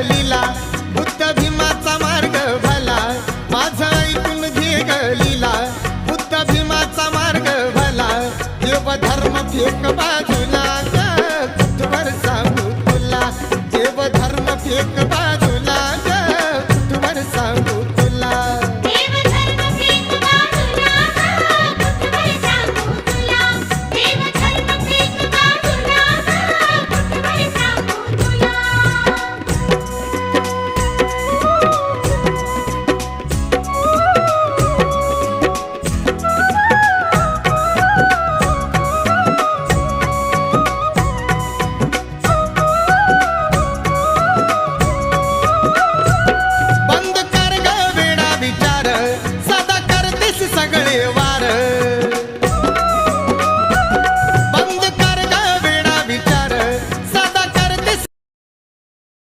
गलीला. बुद्ध भीमाचा मार्ग भला. माझा ऐकून घे गलीला. बुद्ध भीमाचा मार्ग भला. देव धर्म फेक बाजूला. देव धर्म फेक बाजूला.